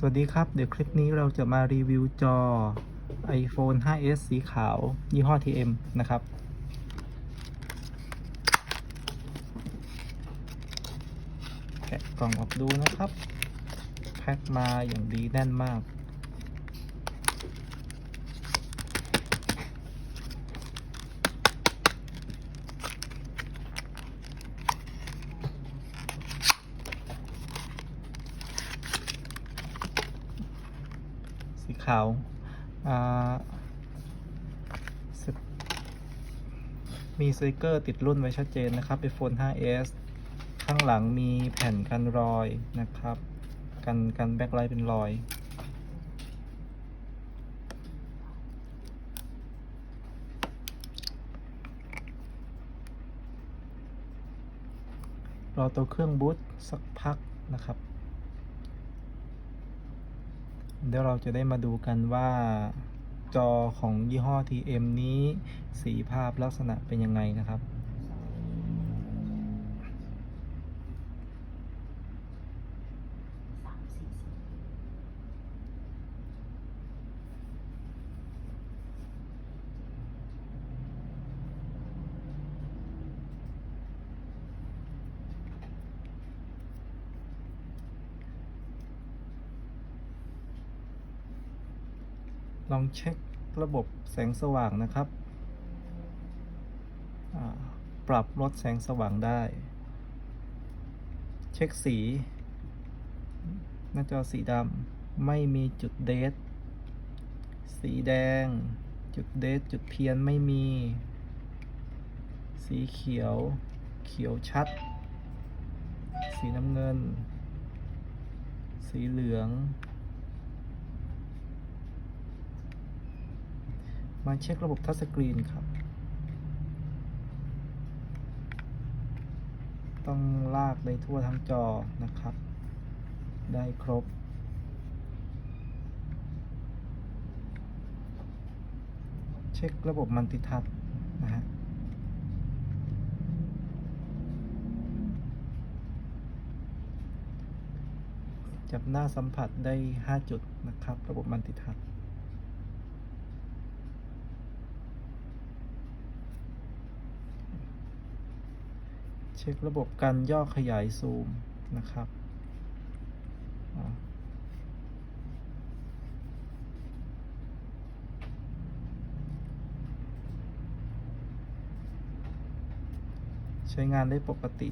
สวัสดีครับ เดี๋ยวคลิปนี้เราจะมารีวิวจอ iPhone 5s สีขาว ยี่ห้อ TM นะครับ แกะกล่องออกดูนะครับ แพ็คมาอย่างดีแน่นมาก สีขาวมีสติกเกอร์ติดรุ่นไว้ชัดเจนนะครับ iPhone 5s ข้างหลังมีแผ่นกันรอยนะครับ กันกันแบ็คไลท์เป็นรอย รอตัวเครื่องบูตสักพักนะครับ เดี๋ยวเราจะได้มาดูกันว่าจอของยี่ห้อ TM นี้สีภาพลักษณะเป็นยังไงนะครับ ลองเช็คระบบแสงสว่างนะครับ ปรับลดแสงสว่างได้ เช็คสี หน้าจอสีดำไม่มีจุดเดทสีแดง จุดเดทจุดเพี้ยนไม่มี สีเขียว เขียวชัด สีน้ำเงิน สีเหลือง มาเช็คระบบทัชสกรีนครับ ต้องลากไปทั่วทั้งจอนะครับ ได้ครบ เช็คระบบมัลติทัชนะฮะจับหน้าสัมผัสได้ 5 จุดนะครับ ระบบมัลติทัช เช็คระบบการย่อขยายซูมนะครับใช้งานได้ปกติ